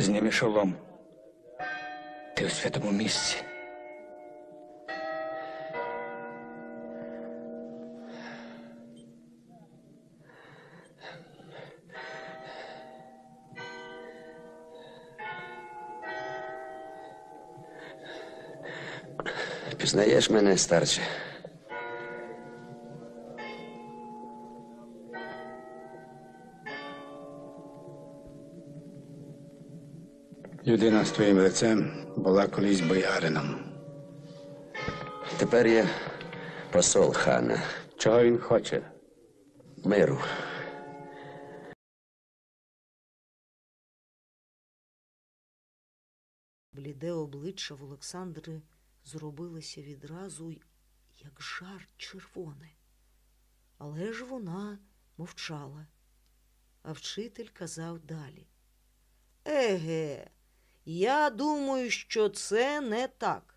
Зніми шолом. Ти у святому місці. Пізнаєш мене, старче? Людина з твоїм лицем була колись боярином. Тепер я посол хана Чого він хоче? миру. Бліде обличчя в Олександри зробилося відразу, як жар червоне. Але ж вона мовчала, а вчитель казав далі. Еге, я думаю, що це не так.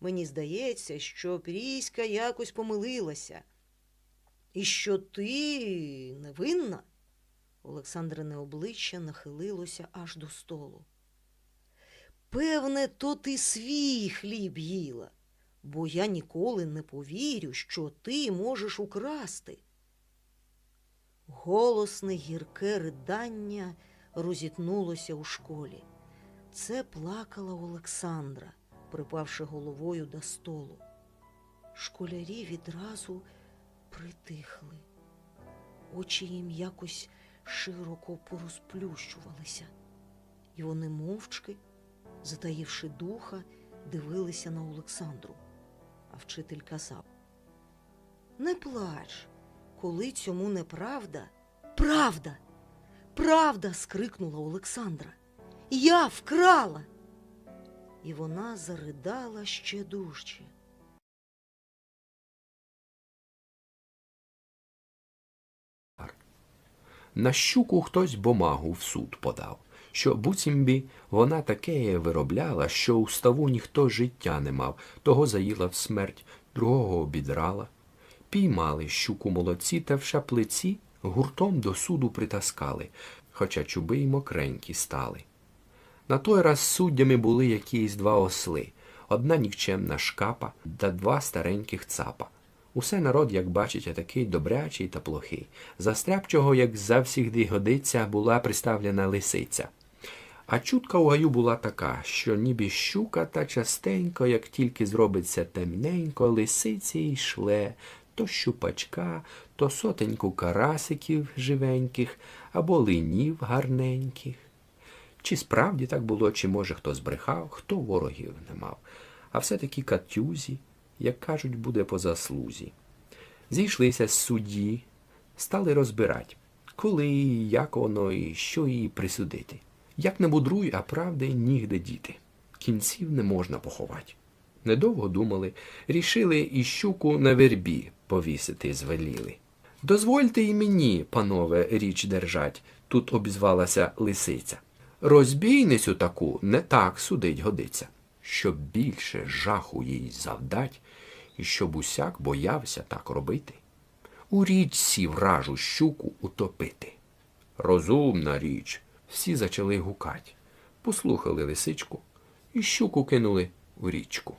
Мені здається, що Пріська якось помилилася. І що ти невинна? Олександрине обличчя нахилилося аж до столу. Певне, то ти свій хліб їла, бо я ніколи не повірю, що ти можеш украсти. Голосне гірке ридання розітнулося у школі. Це плакала Олександра, припавши головою до столу. Школярі відразу притихли. Очі їм якось широко порозплющувалися, і вони мовчки затаївши духа, дивилися на Олександру. А вчитель казав: Не плач, коли цьому неправда. Правда, правда. скрикнула Олександра. Я вкрала. І вона заридала ще дужче. На щуку хтось бумагу в суд подав, що буцімбі вона таке виробляла, що у ставу ніхто життя не мав, того заїла в смерть, другого обідрала. Піймали щуку молодці та в шаплиці гуртом до суду притаскали, хоча чуби й мокренькі стали. На той раз суддями були якісь два осли, одна нікчемна шкапа та два стареньких цапа. Усе народ, як бачить, такий добрячий та плохий. За стряпчого, як завсігди годиться, була приставлена лисиця. А чутка у гаю була така, що ніби щука та частенько, як тільки зробиться темненько, лисиці й шле то щупачка, то сотеньку карасиків живеньких або линів гарненьких. Чи справді так було, чи може хто збрехав, хто ворогів не мав, а все-таки катюзі, як кажуть, буде по заслузі. Зійшлися з судді, стали розбирати, коли, як воно і що її присудити. Як не мудруй, а правди нігде діти. Кінців не можна поховати. Недовго думали, рішили і щуку на вербі повісити звеліли. Дозвольте і мені, панове, річ держать, тут обізвалася лисиця. Розбійницю таку не так судить годиться, щоб більше жаху їй завдать, і щоб усяк боявся так робити. У річці вражу щуку утопити. Розумна річ. Всі почали гукать, послухали лисичку і щуку кинули у річку.